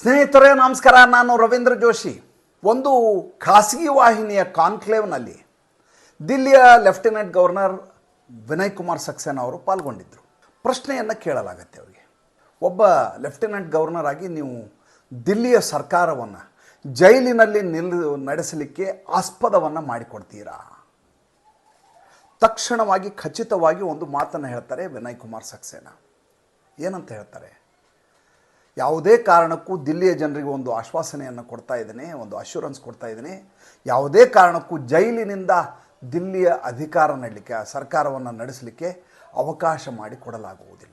ಸ್ನೇಹಿತರೇ, ನಮಸ್ಕಾರ. ನಾನು ರವೀಂದ್ರ ಜೋಶಿ. ಒಂದು ಖಾಸಗಿ ವಾಹಿನಿಯ ಕಾನ್ಕ್ಲೇವ್ನಲ್ಲಿ ದಿಲ್ಲಿಯ ಲೆಫ್ಟಿನೆಂಟ್ ಗವರ್ನರ್ ವಿನಯ್ ಕುಮಾರ್ ಸಕ್ಸೇನಾ ಅವರು ಪಾಲ್ಗೊಂಡಿದ್ದರು ಪ್ರಶ್ನೆಯನ್ನು ಕೇಳಲಾಗತ್ತೆ ಅವರಿಗೆ. ಒಬ್ಬ ಲೆಫ್ಟಿನೆಂಟ್ ಗವರ್ನರ್ ಆಗಿ ನೀವು ದಿಲ್ಲಿಯ ಸರ್ಕಾರವನ್ನು ಜೈಲಿನಲ್ಲಿ ನಿಲ್, ನಡೆಸಲಿಕ್ಕೆ ಆಸ್ಪದವನ್ನು ಮಾಡಿಕೊಡ್ತೀರಾ? ತಕ್ಷಣವಾಗಿ ಖಚಿತವಾಗಿ ಒಂದು ಮಾತನ್ನು ಹೇಳ್ತಾರೆ ವಿನಯ್ ಕುಮಾರ್ ಸಕ್ಸೇನಾ. ಏನಂತ ಹೇಳ್ತಾರೆ? ಯಾವುದೇ ಕಾರಣಕ್ಕೂ ದಿಲ್ಲಿಯ ಜನರಿಗೆ ಒಂದು ಆಶ್ವಾಸನೆಯನ್ನು ಕೊಡ್ತಾ ಇದ್ದೇನೆ, ಒಂದು ಅಶ್ಯೂರೆನ್ಸ್ ಕೊಡ್ತಾ ಇದ್ದೀನಿ. ಯಾವುದೇ ಕಾರಣಕ್ಕೂ ಜೈಲಿನಿಂದ ದಿಲ್ಲಿಯ ಅಧಿಕಾರ ನಡಲಿಕ್ಕೆ, ಆ ಸರ್ಕಾರವನ್ನು ನಡೆಸಲಿಕ್ಕೆ ಅವಕಾಶ ಮಾಡಿಕೊಡಲಾಗುವುದಿಲ್ಲ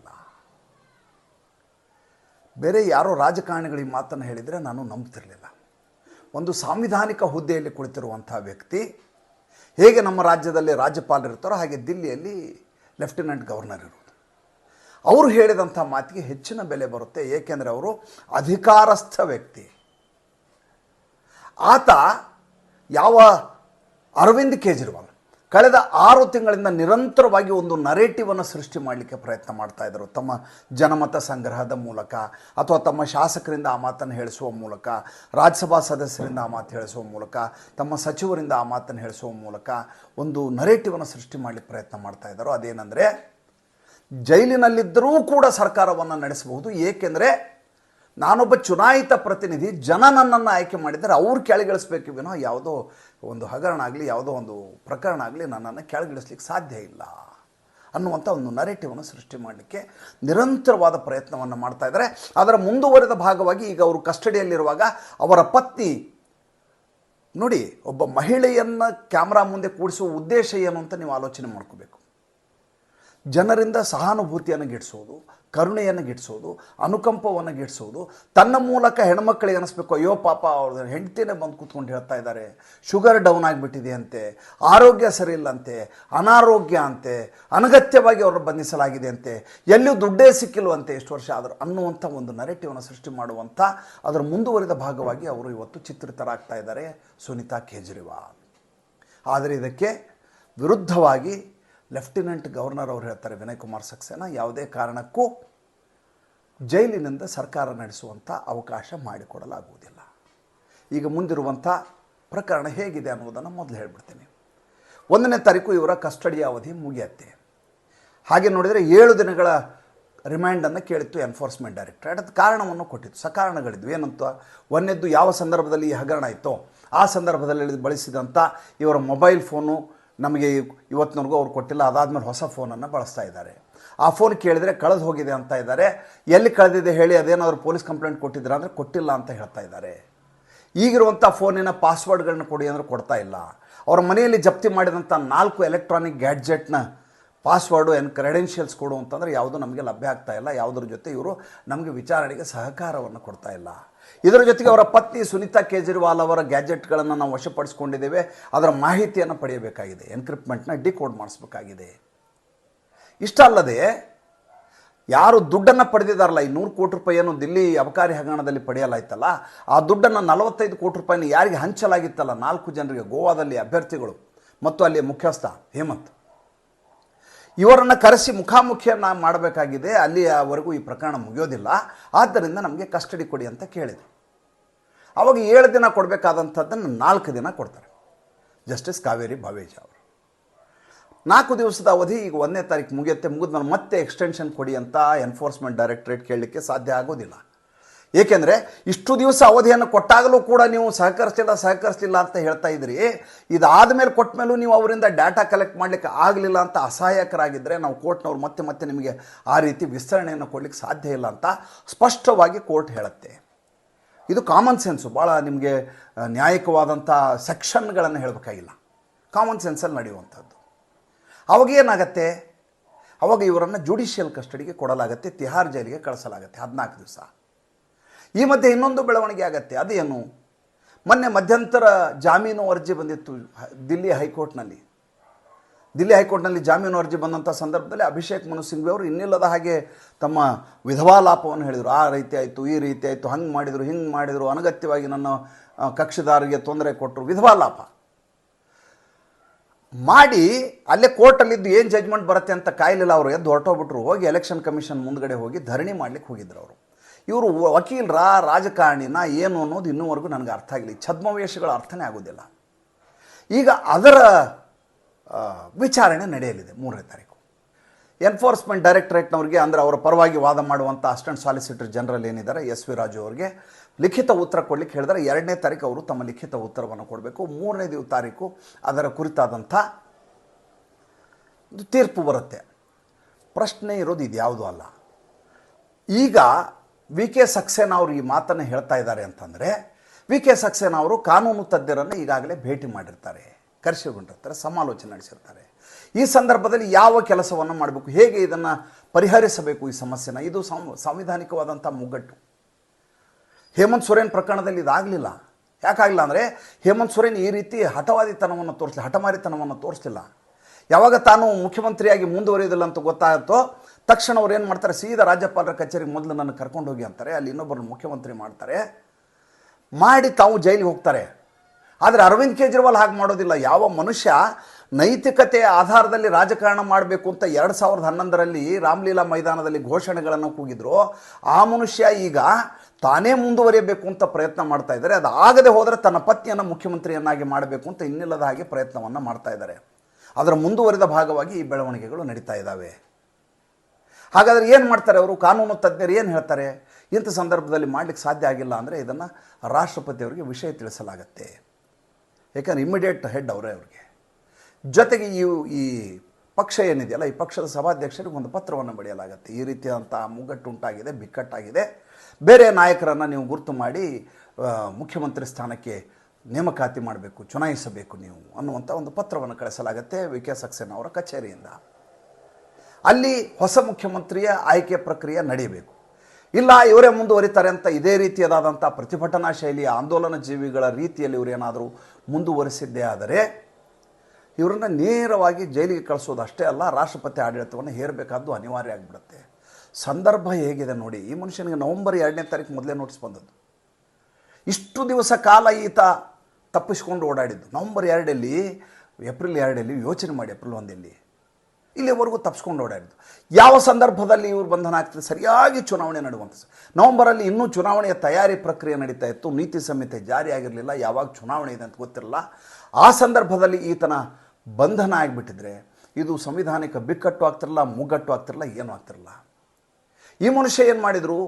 ಬೇರೆ ಯಾರೋ ರಾಜಕಾರಣಿಗಳಿಗೆ ಮಾತನ್ನು ಹೇಳಿದರೆ ನಾನು ನಂಬ್ತಿರಲಿಲ್ಲ. ಒಂದು ಸಾಂವಿಧಾನಿಕ ಹುದ್ದೆಯಲ್ಲಿ ಕುಳಿತಿರುವಂಥ ವ್ಯಕ್ತಿ, ಹೇಗೆ ನಮ್ಮ ರಾಜ್ಯದಲ್ಲಿ ರಾಜ್ಯಪಾಲರಿರ್ತಾರೋ ಹಾಗೆ ದಿಲ್ಲಿಯಲ್ಲಿ ಲೆಫ್ಟಿನೆಂಟ್ ಗವರ್ನರ್ ಇರೋದು ಅವರು ಹೇಳಿದಂಥ ಮಾತಿಗೆ ಹೆಚ್ಚಿನ ಬೆಲೆ ಬರುತ್ತೆ. ಏಕೆಂದರೆ ಅವರು ಅಧಿಕಾರಸ್ಥ ವ್ಯಕ್ತಿ. ಆತ ಯಾವ ಅರವಿಂದ್ ಕೇಜ್ರಿವಾಲ್ ಕಳೆದ ಆರು ತಿಂಗಳಿಂದ ನಿರಂತರವಾಗಿ ಒಂದು ನರೇಟಿವನ್ನು ಸೃಷ್ಟಿ ಮಾಡಲಿಕ್ಕೆ ಪ್ರಯತ್ನ ಮಾಡ್ತಾ ಇದ್ದರು ತಮ್ಮ ಜನಮತ ಸಂಗ್ರಹದ ಮೂಲಕ ಅಥವಾ ತಮ್ಮ ಶಾಸಕರಿಂದ ಆ ಮಾತನ್ನು ಹೇಳಿಸುವ ಮೂಲಕ, ರಾಜ್ಯಸಭಾ ಸದಸ್ಯರಿಂದ ಆ ಮಾತು ಹೇಳಿಸುವ ಮೂಲಕ, ತಮ್ಮ ಸಚಿವರಿಂದ ಆ ಮಾತನ್ನು ಹೇಳಿಸುವ ಮೂಲಕ ಒಂದು ನರೇಟಿವನ್ನು ಸೃಷ್ಟಿ ಮಾಡಲಿಕ್ಕೆ ಪ್ರಯತ್ನ ಮಾಡ್ತಾ ಇದ್ದರು ಅದೇನೆಂದರೆ ಜೈಲಿನಲ್ಲಿದ್ದರೂ ಕೂಡ ಸರ್ಕಾರವನ್ನು ನಡೆಸಬಹುದು. ಏಕೆಂದರೆ ನಾನೊಬ್ಬ ಚುನಾಯಿತ ಪ್ರತಿನಿಧಿ ಜನ ನನ್ನನ್ನು ಆಯ್ಕೆ ಮಾಡಿದರೆ ಅವ್ರು ಕೆಳಗಿಳಿಸ್ಬೇಕು ವಿನೋ ಯಾವುದೋ ಒಂದು ಹಗರಣ ಆಗಲಿ, ಯಾವುದೋ ಒಂದು ಪ್ರಕರಣ ಆಗಲಿ ನನ್ನನ್ನು ಕೆಳಗಿಳಿಸ್ಲಿಕ್ಕೆ ಸಾಧ್ಯ ಇಲ್ಲ ಅನ್ನುವಂಥ ಒಂದು ನರೇಟಿವನ್ನು ಸೃಷ್ಟಿ ಮಾಡಲಿಕ್ಕೆ ನಿರಂತರವಾದ ಪ್ರಯತ್ನವನ್ನು ಮಾಡ್ತಾ ಇದ್ದಾರೆ. ಅದರ ಮುಂದುವರೆದ ಭಾಗವಾಗಿ ಈಗ ಅವರು ಕಸ್ಟಡಿಯಲ್ಲಿರುವಾಗ ಅವರ ಪತ್ನಿ, ನೋಡಿ, ಒಬ್ಬ ಮಹಿಳೆಯನ್ನು ಕ್ಯಾಮ್ರಾ ಮುಂದೆ ಕೂಡಿಸುವ ಉದ್ದೇಶ ಏನು ಅಂತ ನೀವು ಆಲೋಚನೆ ಮಾಡ್ಕೋಬೇಕು. ಜನರಿಂದ ಸಹಾನುಭೂತಿಯನ್ನು ಗಿಡಿಸೋದು, ಕರುಣೆಯನ್ನು ಗಿಡಿಸೋದು, ಅನುಕಂಪವನ್ನು ಗಿಡಿಸೋದು, ತನ್ನ ಮೂಲಕ ಹೆಣ್ಮಕ್ಳಿಗೆ ಅನಿಸ್ಬೇಕು, ಅಯ್ಯೋ ಪಾಪ ಅವ್ರ ಹೆಂಡತಿನೇ ಬಂದು ಕೂತ್ಕೊಂಡು ಹೇಳ್ತಾ ಇದ್ದಾರೆ, ಶುಗರ್ ಡೌನ್ ಆಗಿಬಿಟ್ಟಿದೆ ಅಂತೆ ಆರೋಗ್ಯ ಸರಿ ಇಲ್ಲಂತೆ ಅನಾರೋಗ್ಯ ಅಂತೆ, ಅನಗತ್ಯವಾಗಿ ಅವ್ರನ್ನ ಬಂಧಿಸಲಾಗಿದೆ ಅಂತೆ ಎಲ್ಲೂ ದುಡ್ಡೇ ಸಿಕ್ಕಿಲ್ವಂತೆ ಎಷ್ಟು ವರ್ಷ ಆದರೂ ಅನ್ನುವಂಥ ಒಂದು ನರೇಟಿವನ್ನು ಸೃಷ್ಟಿ ಮಾಡುವಂಥ, ಅದರ ಮುಂದುವರಿದ ಭಾಗವಾಗಿ ಅವರು ಇವತ್ತು ಚಿತ್ರಿತರಾಗ್ತಾ ಇದ್ದಾರೆ ಸುನೀತಾ ಕೇಜ್ರಿವಾಲ್. ಆದರೆ ಇದಕ್ಕೆ ವಿರುದ್ಧವಾಗಿ ಲೆಫ್ಟಿನೆಂಟ್ ಗವರ್ನರ್ ಅವರು ಹೇಳ್ತಾರೆ ವಿನಯ್ ಕುಮಾರ್ ಸಕ್ಸೇನಾ, ಯಾವುದೇ ಕಾರಣಕ್ಕೂ ಜೈಲಿನಿಂದ ಸರ್ಕಾರ ನಡೆಸುವಂಥ ಅವಕಾಶ ಮಾಡಿಕೊಡಲಾಗುವುದಿಲ್ಲ. ಈಗ ಮುಂದಿರುವಂಥ ಪ್ರಕರಣ ಹೇಗಿದೆ ಅನ್ನೋದನ್ನು ಮೊದಲು ಹೇಳ್ಬಿಡ್ತೀನಿ. ಒಂದನೇ ತಾರೀಕು ಇವರ ಕಸ್ಟಡಿ ಅವಧಿ ಮುಗಿಯತ್ತೆ. ಹಾಗೆ ನೋಡಿದರೆ ಏಳು ದಿನಗಳ ರಿಮ್ಯಾಂಡನ್ನು ಕೇಳಿತ್ತು ಎನ್ಫೋರ್ಸ್ಮೆಂಟ್ ಡೈರೆಕ್ಟ್ರೇಟ್. ಅದು ಕಾರಣವನ್ನು ಕೊಟ್ಟಿತ್ತು. ಸಕಾರಣಗಳಿದ್ವು. ಏನಂತ? ಒಂದನೇದ್ದು ಯಾವ ಸಂದರ್ಭದಲ್ಲಿ ಈ ಹಗರಣ ಇತ್ತೋ, ಆ ಸಂದರ್ಭದಲ್ಲಿ ಬಳಸಿದಂಥ ಇವರ ಮೊಬೈಲ್ ಫೋನು ನಮಗೆ ಇವತ್ತಿನವರೆಗೂ ಅವ್ರು ಕೊಟ್ಟಿಲ್ಲ, ಅದಾದಮೇಲೆ ಹೊಸ ಫೋನನ್ನು ಬಳಸ್ತಾ ಇದ್ದಾರೆ. ಆ ಫೋನ್ ಕೇಳಿದರೆ ಕಳೆದು ಹೋಗಿದೆ ಅಂತ ಇದ್ದಾರೆ. ಎಲ್ಲಿ ಕಳೆದಿದೆ ಹೇಳಿ ಅದೇನಾದರೂ ಪೊಲೀಸ್ ಕಂಪ್ಲೇಂಟ್ ಕೊಟ್ಟಿದ್ದೀರಾ ಅಂದರೆ ಕೊಟ್ಟಿಲ್ಲ ಅಂತ ಹೇಳ್ತಾ ಇದ್ದಾರೆ. ಈಗಿರುವಂಥ ಫೋನಿನ ಪಾಸ್ವರ್ಡ್ಗಳನ್ನ ಕೊಡಿ ಅಂದರೆ ಕೊಡ್ತಾ ಇಲ್ಲ. ಅವ್ರ ಮನೆಯಲ್ಲಿ ಜಪ್ತಿ ಮಾಡಿದಂಥ ನಾಲ್ಕು ಎಲೆಕ್ಟ್ರಾನಿಕ್ ಗ್ಯಾಡ್ಜೆಟ್ನ ಪಾಸ್ವರ್ಡು ಆ್ಯಂಡ್ ಕ್ರೆಡೆನ್ಷಿಯಲ್ಸ್ ಕೊಡು ಅಂತಂದರೆ ಯಾವುದೂ ನಮಗೆ ಲಭ್ಯ ಆಗ್ತಾ ಇಲ್ಲ. ಯಾವುದ್ರ ಜೊತೆ ಇವರು ನಮಗೆ ವಿಚಾರಣೆಗೆ ಸಹಕಾರವನ್ನು ಕೊಡ್ತಾ ಇಲ್ಲ. ಇದರ ಜೊತೆಗೆ ಅವರ ಪತ್ನಿ ಸುನೀತಾ ಕೇಜ್ರಿವಾಲ್ ಅವರ ಗ್ಯಾಜೆಟ್ಗಳನ್ನು ನಾವು ವಶಪಡಿಸ್ಕೊಂಡಿದ್ದೇವೆ. ಅದರ ಮಾಹಿತಿಯನ್ನು ಪಡೆಯಬೇಕಾಗಿದೆ. ಎನ್ಕ್ರಿಪ್ಮೆಂಟ್ನ ಡಿಕೋಡ್ ಮಾಡಿಸ್ಬೇಕಾಗಿದೆ. ಇಷ್ಟ ಅಲ್ಲದೆ, ಯಾರು ದುಡ್ಡನ್ನು ಪಡೆದಿದ್ದಾರಲ್ಲ, ಈ ನೂರು ಕೋಟಿ ರೂಪಾಯಿಯನ್ನು ದಿಲ್ಲಿ ಅಬಕಾರಿ ಹಗರಣದಲ್ಲಿ ಪಡೆಯಲಾಯ್ತಲ್ಲ, ಆ ದುಡ್ಡನ್ನು ನಲವತ್ತೈದು ಕೋಟಿ ರೂಪಾಯಿನ ಯಾರಿಗೆ ಹಂಚಲಾಗಿತ್ತಲ್ಲ, ನಾಲ್ಕು ಜನರಿಗೆ ಗೋವಾದಲ್ಲಿ ಅಭ್ಯರ್ಥಿಗಳು ಮತ್ತು ಅಲ್ಲಿ ಮುಖ್ಯಸ್ಥ ಹೇಮಂತ್. ಇವರನ್ನು ಕರೆಸಿ ಮುಖಾಮುಖಿಯನ್ನು ಮಾಡಬೇಕಾಗಿದೆ ಅಲ್ಲಿಯವರೆಗೂ ಈ ಪ್ರಕರಣ ಮುಗಿಯೋದಿಲ್ಲ. ಆದ್ದರಿಂದ ನಮಗೆ ಕಸ್ಟಡಿ ಕೊಡಿ ಅಂತ ಕೇಳಿದೆ. ಅವಾಗ ಏಳು ದಿನ ಕೊಡಬೇಕಾದಂಥದ್ದನ್ನು ನಾಲ್ಕು ದಿನ ಕೊಡ್ತಾರೆ. ಜಸ್ಟಿಸ್ ಕಾವೇರಿ ಭಾವೇಜ ಅವರು. ನಾಲ್ಕು ದಿವಸದ ಅವಧಿ, ಈಗ ಒಂದನೇ ತಾರೀಕು ಮುಗಿಯುತ್ತೆ. ನಾನು ಮತ್ತೆ ಎಕ್ಸ್ಟೆನ್ಷನ್ ಕೊಡಿ ಅಂತ ಎನ್ಫೋರ್ಸ್ಮೆಂಟ್ ಡೈರೆಕ್ಟ್ರೇಟ್ ಕೇಳಲಿಕ್ಕೆ ಸಾಧ್ಯ ಆಗೋದಿಲ್ಲ. ಏಕೆಂದರೆ ಇಷ್ಟು ದಿವಸ ಅವಧಿಯನ್ನು ಕೊಟ್ಟಾಗಲೂ ಕೂಡ ನೀವು ಸಹಕರಿಸಲಿಲ್ಲ ಸಹಕರಿಸಲಿಲ್ಲ ಅಂತ ಹೇಳ್ತಾ ಇದ್ರಿ ಇದಾದ ಮೇಲೆ ಕೊಟ್ಟ ನೀವು ಅವರಿಂದ ಡಾಟಾ ಕಲೆಕ್ಟ್ ಮಾಡಲಿಕ್ಕೆ ಆಗಲಿಲ್ಲ ಅಂತ ಅಸಹಾಯಕರಾಗಿದ್ದರೆ ನಾವು ಕೋರ್ಟ್ನವ್ರು ಮತ್ತೆ ಮತ್ತೆ ನಿಮಗೆ ಆ ರೀತಿ ವಿಸ್ತರಣೆಯನ್ನು ಕೊಡಲಿಕ್ಕೆ ಸಾಧ್ಯ ಇಲ್ಲ ಅಂತ ಸ್ಪಷ್ಟವಾಗಿ ಕೋರ್ಟ್ ಹೇಳುತ್ತೆ. ಇದು ಕಾಮನ್ ಸೆನ್ಸು ಭಾಳ ನಿಮಗೆ ನ್ಯಾಯಿಕವಾದಂಥ ಸೆಕ್ಷನ್ಗಳನ್ನು ಹೇಳಬೇಕಾಗಿಲ್ಲ. ಕಾಮನ್ ಸೆನ್ಸಲ್ಲಿ ನಡೆಯುವಂಥದ್ದು. ಅವಾಗ ಏನಾಗತ್ತೆ? ಅವಾಗ ಇವರನ್ನು ಜುಡಿಷಿಯಲ್ ಕಸ್ಟಡಿಗೆ ಕೊಡಲಾಗುತ್ತೆ, ತಿಹಾರ್ ಜೈಲಿಗೆ ಕಳಿಸಲಾಗುತ್ತೆ. ಹದಿನಾಲ್ಕು ದಿವಸ. ಈ ಮಧ್ಯೆ ಇನ್ನೊಂದು ಬೆಳವಣಿಗೆ ಆಗತ್ತೆ. ಅದೇನು ಮೊನ್ನೆ ಮಧ್ಯಂತರ ಜಾಮೀನು ಅರ್ಜಿ ಬಂದಿತ್ತು ದಿಲ್ಲಿ ಹೈಕೋರ್ಟ್ನಲ್ಲಿ. ದಿಲ್ಲಿ ಹೈಕೋರ್ಟ್ನಲ್ಲಿ ಜಾಮೀನು ಅರ್ಜಿ ಬಂದಂಥ ಸಂದರ್ಭದಲ್ಲಿ ಅಭಿಷೇಕ್ ಮನು ಸಿಂಘ್ವಿ ಅವರು ಇನ್ನಿಲ್ಲದ ಹಾಗೆ ತಮ್ಮ ವಿಧವಾಲಾಪವನ್ನು ಹೇಳಿದರು. ಆ ರೀತಿ ಆಯಿತು, ಈ ರೀತಿ ಆಯಿತು, ಹಂಗೆ ಮಾಡಿದರು, ಹಿಂಗೆ ಮಾಡಿದರು, ಅನಗತ್ಯವಾಗಿ ನನ್ನ ಕಕ್ಷಿದಾರರಿಗೆ ತೊಂದರೆ ಕೊಟ್ಟರು. ವಿಧವಾಲಾಪ ಮಾಡಿ ಅಲ್ಲೇ ಕೋರ್ಟಲ್ಲಿದ್ದು ಏನು ಜಜ್ಮೆಂಟ್ ಬರುತ್ತೆ ಅಂತ ಕಾಯಲಿಲ್ಲ ಅವರು. ಎದ್ದು ಹೊರಟೋಗ್ಬಿಟ್ರು. ಹೋಗಿ ಎಲೆಕ್ಷನ್ ಕಮಿಷನ್ ಮುಂದಗಡೆ ಹೋಗಿ ಧರಣಿ ಮಾಡ್ಲಿಕ್ಕೆ ಹೋಗಿದ್ರು ಅವರು. ಇವರು ವಕೀಲರ ರಾಜಕಾರಣಿನ ಏನು ಅನ್ನೋದು ಇನ್ನೂವರೆಗೂ ನನಗೆ ಅರ್ಥ ಆಗಿಲ್ಲ. ಛದ್ಮವೇಷಗಳ ಅರ್ಥನೇ ಆಗೋದಿಲ್ಲ. ಈಗ ಅದರ ವಿಚಾರಣೆ ನಡೆಯಲಿದೆ ಮೂರನೇ ತಾರೀಕು. ಎನ್ಫೋರ್ಸ್ಮೆಂಟ್ ಡೈರೆಕ್ಟರೇಟ್ನವ್ರಿಗೆ ಅಂದರೆ ಅವರ ಪರವಾಗಿ ವಾದ ಮಾಡುವಂಥ ಅಸಿಸ್ಟೆಂಟ್ ಸಾಲಿಸಿಟರ್ ಜನರಲ್ ಏನಿದ್ದಾರೆ, ಎಸ್ ವಿ ರಾಜು ಅವರಿಗೆ ಲಿಖಿತ ಉತ್ತರ ಕೊಡಲಿಕ್ಕೆ ಹೇಳಿದರೆ ಎರಡನೇ ತಾರೀಕು ಅವರು ತಮ್ಮ ಲಿಖಿತ ಉತ್ತರವನ್ನು ಕೊಡಬೇಕು. ಮೂರನೇ ದಿವ, ತಾರೀಕು ಅದರ ಕುರಿತಾದಂಥ ತೀರ್ಪು ಬರುತ್ತೆ. ಪ್ರಶ್ನೆ ಇರೋದು ಇದು ಯಾವುದೂ ಅಲ್ಲ. ಈಗ ವಿ ಕೆ ಸಕ್ಸೇನಾ ಅವರು ಈ ಮಾತನ್ನು ಹೇಳ್ತಾ ಇದ್ದಾರೆ ಅಂತಂದರೆ, ವಿ ಕೆ ಸಕ್ಸೇನಾ ಅವರು ಕಾನೂನು ತಜ್ಞರನ್ನು ಈಗಾಗಲೇ ಭೇಟಿ ಮಾಡಿರ್ತಾರೆ ಕರೆಸಿಕೊಂಡಿರ್ತಾರೆ ಸಮಾಲೋಚನೆ ನಡೆಸಿರ್ತಾರೆ. ಈ ಸಂದರ್ಭದಲ್ಲಿ ಯಾವ ಕೆಲಸವನ್ನು ಮಾಡಬೇಕು, ಹೇಗೆ ಇದನ್ನು ಪರಿಹರಿಸಬೇಕು ಈ ಸಮಸ್ಯೆನ? ಇದು ಸಾಂವಿಧಾನಿಕವಾದಂಥ ಮುಗ್ಗಟ್ಟು. ಹೇಮಂತ್ ಸೊರೇನ್ ಪ್ರಕರಣದಲ್ಲಿ ಇದಾಗಲಿಲ್ಲ. ಯಾಕಾಗಲಿಲ್ಲ ಅಂದರೆ, ಹೇಮಂತ್ ಸೊರೇನ್ ಈ ರೀತಿ ಹಠವಾದಿತನವನ್ನು ತೋರಿಸಲಿಲ್ಲ ಹಠಮಾರಿತನವನ್ನು ತೋರಿಸಲಿಲ್ಲ. ಯಾವಾಗ ತಾನು ಮುಖ್ಯಮಂತ್ರಿಯಾಗಿ ಮುಂದುವರಿಯೋದಿಲ್ಲ ಅಂತ ಗೊತ್ತಾಗುತ್ತೋ ತಕ್ಷಣ ಅವ್ರು ಏನು ಮಾಡ್ತಾರೆ? ಸೀದಾ ರಾಜ್ಯಪಾಲರ ಕಚೇರಿಗೆ ಮೊದಲು ನನ್ನ ಕರ್ಕೊಂಡು ಹೋಗಿ ಅಂತಾರೆ. ಅಲ್ಲಿ ಇನ್ನೊಬ್ಬರು ಮುಖ್ಯಮಂತ್ರಿ ಮಾಡ್ತಾರೆ. ಮಾಡಿ ತಾವು ಜೈಲಿಗೆ ಹೋಗ್ತಾರೆ. ಆದರೆ ಅರವಿಂದ್ ಕೇಜ್ರಿವಾಲ್ ಹಾಗೆ ಮಾಡೋದಿಲ್ಲ. ಯಾವ ಮನುಷ್ಯ ನೈತಿಕತೆಯ ಆಧಾರದಲ್ಲಿ ರಾಜಕಾರಣ ಮಾಡಬೇಕು ಅಂತ ಎರಡು ಸಾವಿರದ ಹನ್ನೊಂದರಲ್ಲಿ ರಾಮಲೀಲಾ ಮೈದಾನದಲ್ಲಿ ಘೋಷಣೆಗಳನ್ನು ಕೂಗಿದ್ರು. ಆ ಮನುಷ್ಯ ಈಗ ತಾನೇ ಮುಂದುವರಿಯಬೇಕು ಅಂತ ಪ್ರಯತ್ನ ಮಾಡ್ತಾ ಇದ್ದಾರೆ. ಅದು ಆಗದೆ ಹೋದರೆ ತನ್ನ ಪತ್ನಿಯನ್ನು ಮುಖ್ಯಮಂತ್ರಿಯನ್ನಾಗಿ ಮಾಡಬೇಕು ಅಂತ ಇನ್ನಿಲ್ಲದ ಹಾಗೆ ಪ್ರಯತ್ನವನ್ನು ಮಾಡ್ತಾ ಇದ್ದಾರೆ. ಅದರ ಮುಂದುವರಿದ ಭಾಗವಾಗಿ ಈ ಬೆಳವಣಿಗೆಗಳು ನಡೀತಾ ಇದ್ದಾವೆ. ಹಾಗಾದರೆ ಏನು ಮಾಡ್ತಾರೆ ಅವರು? ಕಾನೂನು ತಜ್ಞರು ಏನು ಹೇಳ್ತಾರೆ? ಇಂಥ ಸಂದರ್ಭದಲ್ಲಿ ಮಾಡಲಿಕ್ಕೆ ಸಾಧ್ಯ ಆಗಿಲ್ಲ ಅಂದರೆ ಇದನ್ನು ರಾಷ್ಟ್ರಪತಿಯವರಿಗೆ ವಿಷಯ ತಿಳಿಸಲಾಗತ್ತೆ. ಯಾಕಂದ್ರೆ ಇಮ್ಮಿಡಿಯೇಟ್ ಹೆಡ್ ಅವರೇ ಅವ್ರಿಗೆ. ಜೊತೆಗೆ ಈ ಈ ಪಕ್ಷ ಏನಿದೆಯಲ್ಲ, ಈ ಪಕ್ಷದ ಸಭಾಧ್ಯಕ್ಷರಿಗೆ ಒಂದು ಪತ್ರವನ್ನು ಬರೆಯಲಾಗತ್ತೆ. ಈ ರೀತಿಯಾದಂಥ ಮುಗ್ಗಟ್ಟು ಉಂಟಾಗಿದೆ, ಬಿಕ್ಕಟ್ಟಾಗಿದೆ. ಬೇರೆ ನಾಯಕರನ್ನು ನೀವು ಗುರುತು ಮಾಡಿ ಮುಖ್ಯಮಂತ್ರಿ ಸ್ಥಾನಕ್ಕೆ ನೇಮಕಾತಿ ಮಾಡಬೇಕು, ಚುನಾಯಿಸಬೇಕು ನೀವು ಅನ್ನುವಂಥ ಒಂದು ಪತ್ರವನ್ನು ಕಳಿಸಲಾಗುತ್ತೆ ವಿ ಕೆ ಸಕ್ಸೇನಾ ಅವರ ಕಚೇರಿಯಿಂದ. ಅಲ್ಲಿ ಹೊಸ ಮುಖ್ಯಮಂತ್ರಿಯ ಆಯ್ಕೆ ಪ್ರಕ್ರಿಯೆ ನಡೆಯಬೇಕು ಇಲ್ಲ, ಇವರೇ ಮುಂದುವರಿತಾರೆ ಅಂತ ಇದೇ ರೀತಿಯಾದಂಥ ಪ್ರತಿಭಟನಾ ಶೈಲಿಯ ಆಂದೋಲನ ಜೀವಿಗಳ ರೀತಿಯಲ್ಲಿ ಇವರೇನಾದರೂ ಮುಂದುವರಿಸಿದ್ದೇ ಆದರೆ, ಇವರನ್ನು ನೇರವಾಗಿ ಜೈಲಿಗೆ ಕಳಿಸೋದು ಅಷ್ಟೇ ಅಲ್ಲ, ರಾಷ್ಟ್ರಪತಿ ಆಡಳಿತವನ್ನು ಹೇರಬೇಕಾದ್ದು ಅನಿವಾರ್ಯ ಆಗಿಬಿಡುತ್ತೆ. ಸಂದರ್ಭ ಹೇಗಿದೆ ನೋಡಿ, ಈ ಮನುಷ್ಯನಿಗೆ ನವೆಂಬರ್ ಎರಡನೇ ತಾರೀಕು ಮೊದಲೇ ನೋಟಿಸ್ ಬಂದದ್ದು. ಇಷ್ಟು ದಿವಸ ಕಾಲ ಈತ ತಪ್ಪಿಸ್ಕೊಂಡು ಓಡಾಡಿದ್ದು. ನವಂಬರ್ ಎರಡಲ್ಲಿ, ಏಪ್ರಿಲ್ ಎರಡಲ್ಲಿ ಯೋಚನೆ ಮಾಡಿ, ಏಪ್ರಿಲ್ ಒಂದಲ್ಲಿ. ಇಲ್ಲಿವರೆಗೂ ತಪ್ಪಿಸ್ಕೊಂಡು ಓಡಾಡಿದ್ದು. ಯಾವ ಸಂದರ್ಭದಲ್ಲಿ ಇವರು ಬಂಧನ ಆಗ್ತದೆ, ಸರಿಯಾಗಿ ಚುನಾವಣೆ ನವಂಬರಲ್ಲಿ ನವೆಂಬರಲ್ಲಿ ಇನ್ನೂ ಚುನಾವಣೆಯ ತಯಾರಿ ಪ್ರಕ್ರಿಯೆ ನಡೀತಾ ಇತ್ತು. ನೀತಿ ಸಂಹಿತೆ ಜಾರಿಯಾಗಿರಲಿಲ್ಲ ಯಾವಾಗ ಚುನಾವಣೆ ಇದೆ ಅಂತ ಗೊತ್ತಿರಲ್ಲ. ಆ ಸಂದರ್ಭದಲ್ಲಿ ಈತನ ಬಂಧನ ಆಗಿಬಿಟ್ಟಿದ್ರೆ ಇದು ಸಂವಿಧಾನಿಕ ಬಿಕ್ಕಟ್ಟು ಆಗ್ತಿರಲ್ಲ ಮುಗ್ಗಟ್ಟು ಆಗ್ತಿರಲ್ಲ, ಏನೂ ಆಗ್ತಿರಲ್ಲ. ಈ ಮನುಷ್ಯ ಏನು ಮಾಡಿದರು?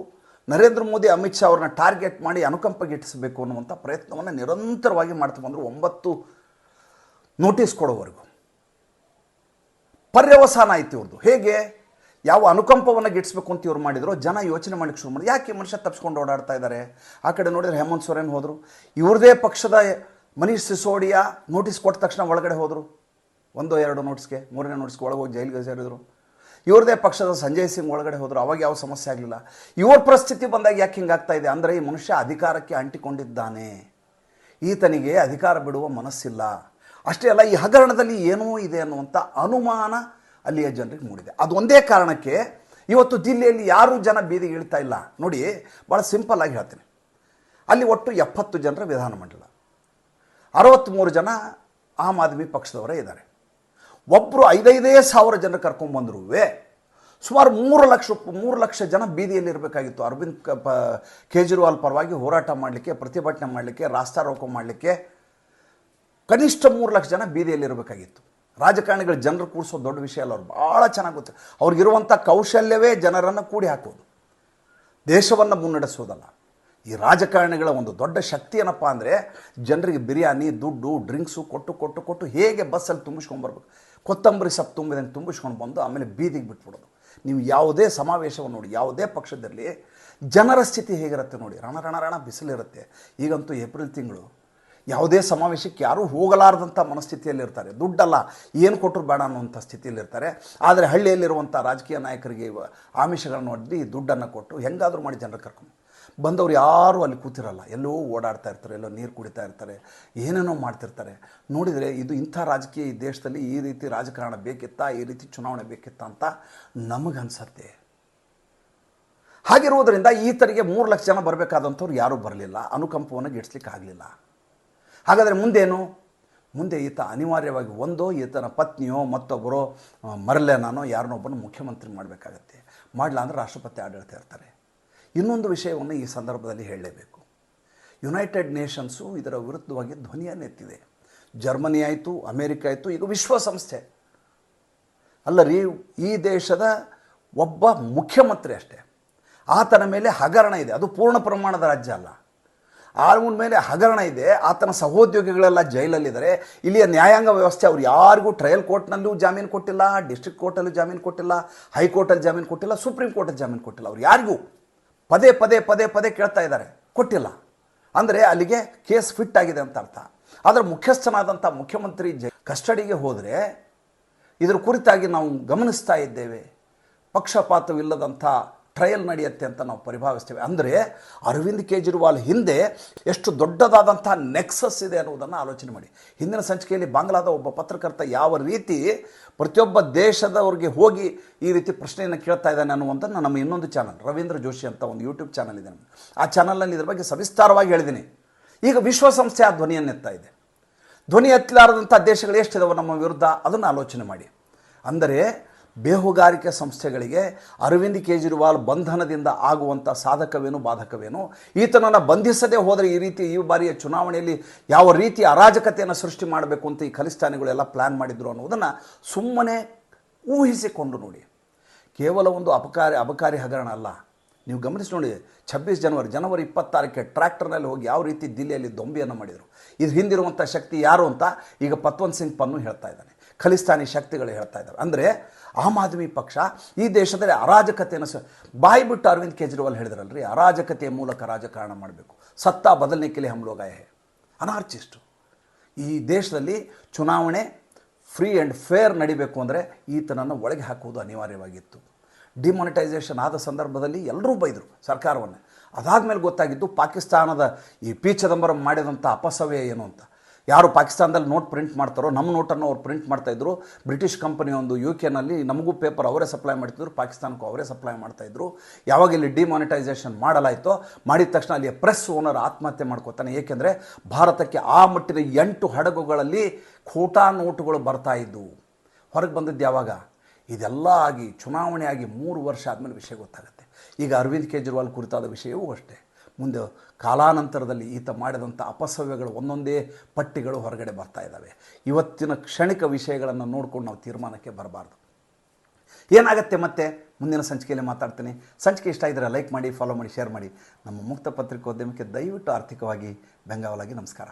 ನರೇಂದ್ರ ಮೋದಿ, ಅಮಿತ್ ಶಾ ಅವ್ರನ್ನ ಟಾರ್ಗೆಟ್ ಮಾಡಿ ಅನುಕಂಪ ಗಿಟ್ಟಿಸಬೇಕು ಅನ್ನುವಂಥ ಪ್ರಯತ್ನವನ್ನು ನಿರಂತರವಾಗಿ ಮಾಡ್ತಾ ಬಂದರು. ಒಂಬತ್ತು ನೋಟಿಸ್ ಕೊಡೋವರೆಗೂ. ಪರ್ಯವಸಾನ ಆಯ್ತು ಇವ್ರದ್ದು ಹೇಗೆ? ಯಾವ ಅನುಕಂಪವನ್ನು ಗಿಟ್ಟಿಸ್ಬೇಕು ಅಂತ ಇವ್ರು ಮಾಡಿದ್ರು. ಜನ ಯೋಚನೆ ಮಾಡಲಿಕ್ಕೆ ಶುರು ಮಾಡಿ. ಯಾಕೆ ಮನುಷ್ಯ ತಪ್ಪಿಸ್ಕೊಂಡು ಓಡಾಡ್ತಾ ಇದ್ದಾರೆ ಆ ಕಡೆ ನೋಡಿದ್ರೆ ಹೇಮಂತ್ ಸೊರೇನ್ ಹೋದರು. ಇವ್ರದೇ ಪಕ್ಷದ ಮನೀಶ್ ಸಿಸೋಡಿಯಾ ನೋಟಿಸ್ ಕೊಟ್ಟ ತಕ್ಷಣ ಒಳಗಡೆ ಹೋದರು. ಒಂದು, ಎರಡು ನೋಟಿಸ್ಗೆ, ಮೂರನೇ ನೋಟಿಸ್ಗೆ ಒಳಗೆ ಹೋಗಿ ಜೈಲಿಗೆ ಸೇರಿದರು. ಇವ್ರದೇ ಪಕ್ಷದ ಸಂಜಯ್ ಸಿಂಗ್ ಒಳಗಡೆ ಹೋದರು. ಅವಾಗ ಯಾವ ಸಮಸ್ಯೆ ಆಗಲಿಲ್ಲ. ಇವ್ರ ಪರಿಸ್ಥಿತಿ ಬಂದಾಗ ಯಾಕೆ ಹಿಂಗಾಗ್ತಾ ಇದೆ ಅಂದರೆ ಈ ಮನುಷ್ಯ ಅಧಿಕಾರಕ್ಕೆ ಅಂಟಿಕೊಂಡಿದ್ದಾನೆ. ಈತನಿಗೆ ಅಧಿಕಾರ ಬಿಡುವ ಮನಸ್ಸಿಲ್ಲ. ಅಷ್ಟೇ ಅಲ್ಲ, ಈ ಹಗರಣದಲ್ಲಿ ಏನೋ ಇದೆ ಅನ್ನುವಂಥ ಅನುಮಾನ ಅಲ್ಲಿಯ ಜನರಿಗೆ ಮೂಡಿದೆ. ಅದು ಒಂದೇ ಕಾರಣಕ್ಕೆ ಇವತ್ತು ಜಿಲ್ಲೆಯಲ್ಲಿ ಯಾರೂ ಜನ ಬೀದಿಗೆ ಇಳ್ತಾ ಇಲ್ಲ. ನೋಡಿ ಭಾಳ ಸಿಂಪಲ್ ಆಗಿ ಹೇಳ್ತೀನಿ. ಅಲ್ಲಿ ಒಟ್ಟು ಎಪ್ಪತ್ತು ಜನರ ವಿಧಾನಮಂಡಲ ಅರವತ್ತ್ಮೂರು ಜನ ಆಮ್ ಆದ್ಮಿ ಪಕ್ಷದವರೇ ಇದ್ದಾರೆ. ಒಬ್ಬರು ಐದೈದೇ ಸಾವಿರ ಜನ ಕರ್ಕೊಂಡ್ಬಂದ್ರೂ ಸುಮಾರು ಮೂರು ಲಕ್ಷ ಮೂರು ಲಕ್ಷ ಜನ ಬೀದಿಯಲ್ಲಿ ಇರಬೇಕಾಗಿತ್ತು. ಅರವಿಂದ್ ಕೇಜ್ರಿವಾಲ್ ಪರವಾಗಿ ಹೋರಾಟ ಮಾಡಲಿಕ್ಕೆ, ಪ್ರತಿಭಟನೆ ಮಾಡಲಿಕ್ಕೆ, ರಾಸ್ತಾರೋಕೋ ಮಾಡಲಿಕ್ಕೆ ಕನಿಷ್ಠ ಮೂರು ಲಕ್ಷ ಜನ ಬೀದಿಯಲ್ಲಿರಬೇಕಾಗಿತ್ತು. ರಾಜಕಾರಣಿಗಳು ಜನರು ಕೂಡಿಸೋ ದೊಡ್ಡ ವಿಷಯ ಅಲ್ಲ, ಅವ್ರು ಭಾಳ ಚೆನ್ನಾಗಿ ಗೊತ್ತು. ಅವ್ರಿಗಿರುವಂಥ ಕೌಶಲ್ಯವೇ ಜನರನ್ನು ಕೂಡಿ ಹಾಕೋದು. ದೇಶವನ್ನು ಮುನ್ನಡೆಸೋದಲ್ಲ. ಈ ರಾಜಕಾರಣಿಗಳ ಒಂದು ದೊಡ್ಡ ಶಕ್ತಿ ಏನಪ್ಪ ಅಂದರೆ, ಜನರಿಗೆ ಬಿರಿಯಾನಿ, ದುಡ್ಡು, ಡ್ರಿಂಕ್ಸು ಕೊಟ್ಟು ಕೊಟ್ಟು ಕೊಟ್ಟು ಹೇಗೆ ಬಸ್ಸಲ್ಲಿ ತುಂಬಿಸ್ಕೊಂಡ್ಬರ್ಬೇಕು ಕೊತ್ತಂಬರಿ ಸೊಪ್ಪು ತುಂಬಿದಂಗೆ ತುಂಬಿಸ್ಕೊಂಡು ಬಂದು ಆಮೇಲೆ ಬೀದಿಗೆ ಬಿಟ್ಬಿಡೋದು. ನೀವು ಯಾವುದೇ ಸಮಾವೇಶವನ್ನು ನೋಡಿ, ಯಾವುದೇ ಪಕ್ಷದಲ್ಲಿ ಜನರ ಸ್ಥಿತಿ ಹೇಗಿರುತ್ತೆ ನೋಡಿ ರಣ ರಣ ರಣ ಬಿಸಿಲಿರುತ್ತೆ. ಈಗಂತೂ ಏಪ್ರಿಲ್ ತಿಂಗಳು ಯಾವುದೇ ಸಮಾವೇಶಕ್ಕೆ ಯಾರೂ ಹೋಗಲಾರ್ದಂಥ ಮನಸ್ಥಿತಿಯಲ್ಲಿರ್ತಾರೆ. ದುಡ್ಡಲ್ಲ, ಏನು ಕೊಟ್ಟರು ಬೇಡ ಅನ್ನುವಂಥ ಸ್ಥಿತಿಯಲ್ಲಿರ್ತಾರೆ. ಆದರೆ ಹಳ್ಳಿಯಲ್ಲಿರುವಂಥ ರಾಜಕೀಯ ನಾಯಕರಿಗೆ ಆಮಿಷಗಳನ್ನು ಒಡ್ಡಿ ದುಡ್ಡನ್ನು ಕೊಟ್ಟು ಹೆಂಗಾದರೂ ಮಾಡಿ ಜನರ ಕರ್ಕೊಂಡು ಬಂದವರು ಯಾರೂ ಅಲ್ಲಿ ಕೂತಿರಲ್ಲ. ಎಲ್ಲೋ ಓಡಾಡ್ತಾ ಇರ್ತಾರೆ, ಎಲ್ಲೋ ನೀರು ಕುಡಿತಾ ಇರ್ತಾರೆ, ಏನೇನೋ ಮಾಡ್ತಿರ್ತಾರೆ. ನೋಡಿದರೆ ಇದು ಇಂಥ ರಾಜಕೀಯ ಈ ದೇಶದಲ್ಲಿ ಈ ರೀತಿ ರಾಜಕಾರಣ ಬೇಕಿತ್ತಾ, ಈ ರೀತಿ ಚುನಾವಣೆ ಬೇಕಿತ್ತಾ ಅಂತ ನಮಗನ್ಸತ್ತೆ. ಹಾಗಿರುವುದರಿಂದ ಈತರಿಗೆ ಮೂರು ಲಕ್ಷ ಜನ ಬರಬೇಕಾದಂಥವ್ರು ಯಾರೂ ಬರಲಿಲ್ಲ. ಅನುಕಂಪವನ್ನು ಗಿಡಿಸ್ಲಿಕ್ಕೆ ಆಗಲಿಲ್ಲ ಹಾಗಾದರೆ ಮುಂದೇನು? ಮುಂದೆ ಈತ ಅನಿವಾರ್ಯವಾಗಿ ಒಂದೋ ಈತನ ಪತ್ನಿಯೋ ಮತ್ತೊಬ್ಬರೋ ಮರಲೇನಾನೋ ಯಾರನ್ನೊಬ್ಬನು ಮುಖ್ಯಮಂತ್ರಿ ಮಾಡಬೇಕಾಗತ್ತೆ. ಮಾಡಲ್ಲ ಅಂದರೆ ರಾಷ್ಟ್ರಪತಿ ಆಡಳಿತ ಇರ್ತಾರೆ. ಇನ್ನೊಂದು ವಿಷಯವನ್ನು ಈ ಸಂದರ್ಭದಲ್ಲಿ ಹೇಳಲೇಬೇಕು. ಯುನೈಟೆಡ್ ನೇಷನ್ಸು ಇದರ ವಿರುದ್ಧವಾಗಿ ಧ್ವನಿಯನ್ನೆತ್ತಿದೆ ಜರ್ಮನಿ ಆಯಿತು, ಅಮೇರಿಕ ಆಯಿತು, ಈಗ ವಿಶ್ವಸಂಸ್ಥೆ. ಅಲ್ಲ ರೀ, ಈ ದೇಶದ ಒಬ್ಬ ಮುಖ್ಯಮಂತ್ರಿ ಅಷ್ಟೇ. ಆತನ ಮೇಲೆ ಹಗರಣ ಇದೆ. ಅದು ಪೂರ್ಣ ಪ್ರಮಾಣದ ರಾಜ್ಯ ಅಲ್ಲ. ಅವನ ಮೇಲೆ ಹಗರಣ ಇದೆ, ಆತನ ಸಹೋದ್ಯೋಗಿಗಳೆಲ್ಲ ಜೈಲಲ್ಲಿದ್ದಾರೆ. ಇಲ್ಲಿಯ ನ್ಯಾಯಾಂಗ ವ್ಯವಸ್ಥೆ ಅವ್ರು ಯಾರಿಗೂ ಟ್ರಯಲ್ ಕೋರ್ಟ್ನಲ್ಲೂ ಜಾಮೀನು ಕೊಟ್ಟಿಲ್ಲ ಡಿಸ್ಟ್ರಿಕ್ಟ್ ಕೋರ್ಟಲ್ಲೂ ಜಾಮೀನು ಕೊಟ್ಟಿಲ್ಲ ಹೈಕೋರ್ಟಲ್ಲಿ ಜಾಮೀನು ಕೊಟ್ಟಿಲ್ಲ ಸುಪ್ರೀಂ ಕೋರ್ಟಲ್ಲಿ ಜಾಮೀನು ಕೊಟ್ಟಿಲ್ಲ. ಅವ್ರು ಯಾರಿಗೂ ಪದೇ ಪದೇ ಪದೇ ಪದೇ ಕೇಳ್ತಾ ಇದ್ದಾರೆ. ಕೊಟ್ಟಿಲ್ಲ. ಅಂದರೆ ಅಲ್ಲಿಗೆ ಕೇಸ್ ಫಿಟ್ ಆಗಿದೆ ಅಂತ ಅರ್ಥ. ಆದರೆ ಮುಖ್ಯಸ್ಥನಾದಂಥ ಮುಖ್ಯಮಂತ್ರಿ ಜ ಕಸ್ಟಡಿಗೆ ಹೋದರೆ ಇದರ ಕುರಿತಾಗಿ ನಾವು ಗಮನಿಸ್ತಾ ಇದ್ದೇವೆ. ಪಕ್ಷಪಾತವಿಲ್ಲದಂಥ ಟ್ರಯಲ್ ನಡೆಯುತ್ತೆ ಅಂತ ನಾವು ಪರಿಭಾವಿಸ್ತೇವೆ. ಅಂದರೆ ಅರವಿಂದ್ ಕೇಜ್ರಿವಾಲ್ ಹಿಂದೆ ಎಷ್ಟು ದೊಡ್ಡದಾದಂಥ ನೆಕ್ಸಸ್ ಇದೆ ಅನ್ನೋದನ್ನು ಆಲೋಚನೆ ಮಾಡಿ. ಹಿಂದಿನ ಸಂಚಿಕೆಯಲ್ಲಿ ಬಾಂಗ್ಲಾದ ಒಬ್ಬ ಪತ್ರಕರ್ತ ಯಾವ ರೀತಿ ಪ್ರತಿಯೊಬ್ಬ ದೇಶದವ್ರಿಗೆ ಹೋಗಿ ಈ ರೀತಿ ಪ್ರಶ್ನೆಯನ್ನು ಕೇಳ್ತಾ ಇದ್ದಾನೆ ಅನ್ನುವಂಥದ್ದು ನಮ್ಮ ಇನ್ನೊಂದು ಚಾನಲ್, ರವೀಂದ್ರ ಜೋಶಿ ಅಂತ ಒಂದು ಯೂಟ್ಯೂಬ್ ಚಾನಲ್ ಇದೆ. ಆ ಚಾನಲ್ನಲ್ಲಿ ಇದ್ರ ಬಗ್ಗೆ ಸವಿಸ್ತಾರವಾಗಿ ಹೇಳಿದ್ದೀನಿ. ಈಗ ವಿಶ್ವಸಂಸ್ಥೆ ಆ ಧ್ವನಿಯನ್ನೆತ್ತಾ ಇದೆ. ಧ್ವನಿ ಎತ್ತಲಾರದಂಥ ದೇಶಗಳು ಎಷ್ಟಿದಾವೆ ನಮ್ಮ ವಿರುದ್ಧ? ಅದನ್ನು ಆಲೋಚನೆ ಮಾಡಿ. ಅಂದರೆ ಬೇಹುಗಾರಿಕೆ ಸಂಸ್ಥೆಗಳಿಗೆ ಅರವಿಂದ್ ಕೇಜ್ರಿವಾಲ್ ಬಂಧನದಿಂದ ಆಗುವಂಥ ಸಾಧಕವೇನು, ಬಾಧಕವೇನು? ಈತನನ್ನು ಬಂಧಿಸದೇ ಹೋದರೆ ಈ ರೀತಿ, ಈ ಬಾರಿಯ ಚುನಾವಣೆಯಲ್ಲಿ ಯಾವ ರೀತಿ ಅರಾಜಕತೆಯನ್ನು ಸೃಷ್ಟಿ ಮಾಡಬೇಕು ಅಂತ ಈ ಖಲಿಸ್ತಾನಿಗಳೆಲ್ಲ ಪ್ಲ್ಯಾನ್ ಮಾಡಿದ್ರು ಅನ್ನೋದನ್ನು ಸುಮ್ಮನೆ ಊಹಿಸಿಕೊಂಡು ನೋಡಿ. ಕೇವಲ ಒಂದು ಅಪಕಾರಿ ಅಬಕಾರಿ ಹಗರಣ ಅಲ್ಲ. ನೀವು ಗಮನಿಸಿ ನೋಡಿ, ಛಬ್ಬೀಸ್ ಜನವರಿ ಜನವರಿ ಇಪ್ಪತ್ತಾರಕ್ಕೆ ಟ್ರ್ಯಾಕ್ಟರ್ನಲ್ಲಿ ಹೋಗಿ ಯಾವ ರೀತಿ ದಿಲ್ಲಿಯಲ್ಲಿ ದೊಂಬಿಯನ್ನು ಮಾಡಿದರು. ಇದು ಹಿಂದಿರುವಂಥ ಶಕ್ತಿ ಯಾರು ಅಂತ ಈಗ ಪತ್ವಂತ್ ಸಿಂಗ್ ಪನ್ನು ಹೇಳ್ತಾ ಇದ್ದಾನೆ. ಖಲಿಸ್ತಾನಿ ಶಕ್ತಿಗಳು ಹೇಳ್ತಾ ಇದ್ದಾರೆ. ಅಂದರೆ ಆಮ್ ಆದ್ಮಿ ಪಕ್ಷ ಈ ದೇಶದಲ್ಲಿ ಅರಾಜಕತೆಯನ್ನು ಸ, ಬಾಯಿ ಬಿಟ್ಟು ಅರವಿಂದ್ ಕೇಜ್ರಿವಾಲ್ ಹೇಳಿದ್ರಲ್ರಿ, ಅರಾಜಕತೆಯ ಮೂಲಕ ರಾಜಕಾರಣ ಮಾಡಬೇಕು. ಸತ್ತಾ ಬದಲನೆ ಕೆಲಿ ಹಮ್ಲೋಗಾಯ ಅನಾರ್ಚಿಸ್ಟು. ಈ ದೇಶದಲ್ಲಿ ಚುನಾವಣೆ ಫ್ರೀ ಆ್ಯಂಡ್ ಫೇರ್ ನಡಿಬೇಕು ಅಂದರೆ ಈತನನ್ನು ಒಳಗೆ ಹಾಕುವುದು ಅನಿವಾರ್ಯವಾಗಿತ್ತು. ಡಿಮಾನಿಟೈಸೇಷನ್ ಆದ ಸಂದರ್ಭದಲ್ಲಿ ಎಲ್ಲರೂ ಬೈದರು ಸರ್ಕಾರವನ್ನು. ಅದಾದಮೇಲೆ ಗೊತ್ತಾಗಿದ್ದು ಪಾಕಿಸ್ತಾನದ ಈ ಪಿ ಚಿದಂಬರಂ ಮಾಡಿದಂಥ ಅಪಸವ್ಯ ಏನು ಅಂತ. ಯಾರು ಪಾಕಿಸ್ತಾನದಲ್ಲಿ ನೋಟ್ ಪ್ರಿಂಟ್ ಮಾಡ್ತಾರೋ, ನಮ್ಮ ನೋಟನ್ನು ಅವ್ರು ಪ್ರಿಂಟ್ ಮಾಡ್ತಾಯಿದ್ರು ಬ್ರಿಟಿಷ್ ಕಂಪನಿ ಒಂದು ಯು ಕೆನಲ್ಲಿ ನಮಗೂ ಪೇಪರ್ ಅವರೇ ಸಪ್ಲೈ ಮಾಡ್ತಿದ್ರು, ಪಾಕಿಸ್ತಾನಕ್ಕೂ ಅವರೇ ಸಪ್ಲೈ ಮಾಡ್ತಾಯಿದ್ರು ಯಾವಾಗ ಇಲ್ಲಿ ಡಿಮಾನಿಟೈಸೇಷನ್ ಮಾಡಲಾಯಿತೋ, ಮಾಡಿದ ತಕ್ಷಣ ಅಲ್ಲಿ ಪ್ರೆಸ್ ಓನರ್ ಆತ್ಮಹತ್ಯೆ ಮಾಡ್ಕೋತಾನೆ. ಏಕೆಂದರೆ ಭಾರತಕ್ಕೆ ಆ ಮಟ್ಟಿನ ಎಂಟು ಹಡಗುಗಳಲ್ಲಿ ಖೋಟಾ ನೋಟುಗಳು ಬರ್ತಾ ಇದ್ದವು ಹೊರಗೆ ಬಂದಿದ್ದು ಯಾವಾಗ? ಇದೆಲ್ಲ ಆಗಿ, ಚುನಾವಣೆ ಆಗಿ ಮೂರು ವರ್ಷ ಆದಮೇಲೆ ವಿಷಯ ಗೊತ್ತಾಗುತ್ತೆ. ಈಗ ಅರವಿಂದ್ ಕೇಜ್ರಿವಾಲ್ ಕುರಿತಾದ ವಿಷಯವೂ ಅಷ್ಟೇ. ಮುಂದೆ ಕಾಲಾನಂತರದಲ್ಲಿ ಈತ ಮಾಡಿದಂಥ ಅಪಸವ್ಯಗಳು ಒಂದೊಂದೇ ಪಟ್ಟಿಗಳು ಹೊರಗಡೆ ಬರ್ತಾ ಇದ್ದಾವೆ. ಇವತ್ತಿನ ಕ್ಷಣಿಕ ವಿಷಯಗಳನ್ನು ನೋಡ್ಕೊಂಡು ನಾವು ತೀರ್ಮಾನಕ್ಕೆ ಬರಬಾರ್ದು. ಏನಾಗುತ್ತೆ ಮತ್ತೆ? ಮುಂದಿನ ಸಂಚಿಕೆಯಲ್ಲಿ ಮಾತಾಡ್ತೀನಿ. ಸಂಚಿಕೆ ಇಷ್ಟ ಇದ್ದರೆ ಲೈಕ್ ಮಾಡಿ ಫಾಲೋ ಮಾಡಿ ಶೇರ್ ಮಾಡಿ. ನಮ್ಮ ಮುಕ್ತ ಪತ್ರಿಕೋದ್ಯಮಕ್ಕೆ ದಯವಿಟ್ಟು ಆರ್ಥಿಕವಾಗಿ ಬೆಂಗಾವಲಾಗಿ ನಮಸ್ಕಾರ.